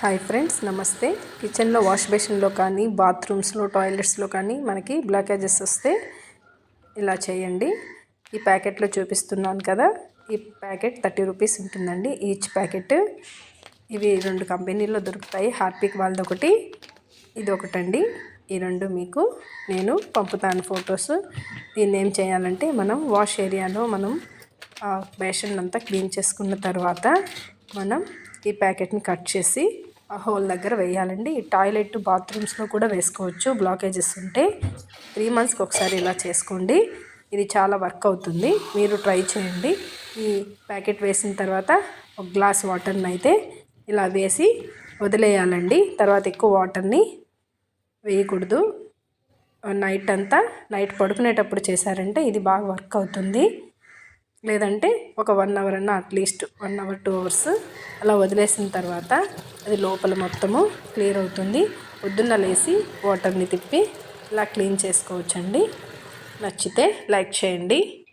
Hi friends నమస్తే. కిచెన్లో wash బేసిన్లో కానీ బాత్రూమ్స్లో టాయిలెట్స్లో కానీ మనకి బ్లాకేజెస్ వస్తే ఇలా చేయండి. ఈ ప్యాకెట్లో చూపిస్తున్నాను కదా ఈ ప్యాకెట్ థర్టీ రూపీస్ ఉంటుందండి. ఈచ్ ప్యాకెట్ ఇవి రెండు కంపెనీల్లో దొరుకుతాయి. హార్పిక్ వాళ్ళది ఒకటి ఇది ఒకటండి. ఈ రెండు మీకు నేను పంపుతాను ఫొటోస్. దీన్ని ఏం చేయాలంటే మనం వాష్ ఏరియాలో మనం బేషన్ అంతా క్లీన్ చేసుకున్న తర్వాత మనం ఈ ప్యాకెట్ని కట్ చేసి హోల్ దగ్గర వేయాలండి. టాయిలెట్ బాత్రూమ్స్లో కూడా వేసుకోవచ్చు. బ్లాకేజెస్ ఉంటే త్రీ మంత్స్కి ఒకసారి ఇలా చేసుకోండి. ఇది చాలా వర్క్ అవుతుంది. మీరు ట్రై చేయండి. ఈ ప్యాకెట్ వేసిన తర్వాత ఒక గ్లాస్ వాటర్ని అయితే ఇలా వేసి వదిలేయాలండి. తర్వాత ఎక్కువ వాటర్ని వేయకూడదు. నైట్ అంతా నైట్ పడుకునేటప్పుడు చేశారంటే ఇది బాగా వర్క్ అవుతుంది. లేదంటే ఒక వన్ అవర్ అన్న at least one hour two hours అలా వదిలేసిన తర్వాత అది లోపల మొత్తము క్లియర్ అవుతుంది. పొద్దున్న లేసి వాటర్ని తిప్పి ఇలా క్లీన్ చేసుకోవచ్చండి. నచ్చితే లైక్ చేయండి.